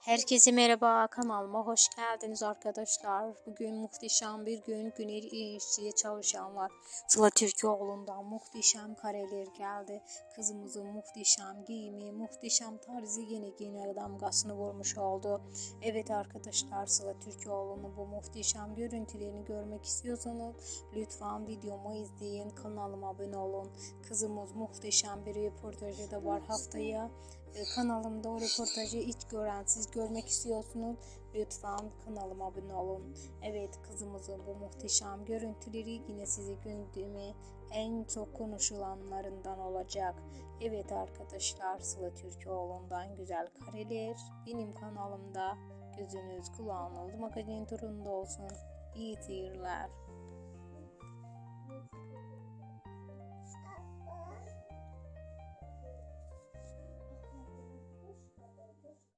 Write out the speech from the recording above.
Herkese merhaba kanalıma hoş geldiniz arkadaşlar. Bugün muhteşem bir gün Güney İşçiye çalışan var. Sıla Türkoğlu'ndan muhteşem kareler geldi. Kızımızın muhteşem giyimi, muhteşem tarzı yeni yine damgasını vurmuş oldu. Evet arkadaşlar Sıla Türkoğlu'nun bu muhteşem görüntülerini görmek istiyorsanız lütfen videomu izleyin kanalıma abone olun. Kızımız muhteşem bir röportajı da var haftaya. E, kanalımda o röportajı hiç gören siz görmek istiyorsunuz lütfen kanalıma abone olun. Evet kızımızın bu muhteşem görüntüleri yine sizi gündemi en çok konuşulanlarından olacak. Evet arkadaşlar Sıla Türkoğlu'ndan güzel kareler benim kanalımda gözünüz kulağınız magazin turunda olsun. İyi seyirler.